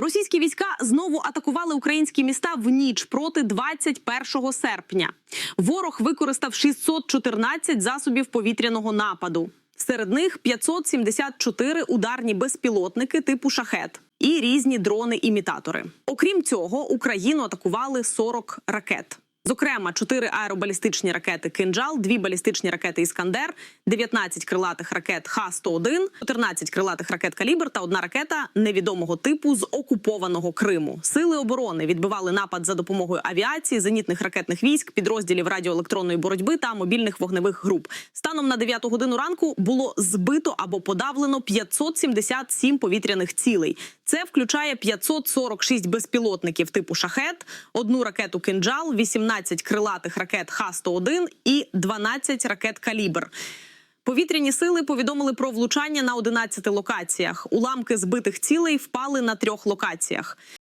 Російські війська знову атакували українські міста в ніч проти 21 серпня. Ворог використав 614 засобів повітряного нападу. Серед них 574 ударні безпілотники типу шахет і різні дрони-імітатори. Окрім цього, Україну атакували 40 ракет. Зокрема, 4 аеробалістичні ракети «Кинджал», 2 балістичні ракети «Іскандер», 19 крилатих ракет Х-101, 14 крилатих ракет «Калібр» та одна ракета невідомого типу з окупованого Криму. Сили оборони відбивали напад за допомогою авіації, зенітних ракетних військ, підрозділів радіоелектронної боротьби та мобільних вогневих груп. Станом на 9 годину ранку було збито або подавлено 577 повітряних цілей. Це включає 546 безпілотників типу шахет, одну ракету «Кинджал», 18 крилатих ракет Х-101 і 12 ракет «Калібр». Повітряні сили повідомили про влучання на 11 локаціях. Уламки збитих цілей впали на трьох локаціях.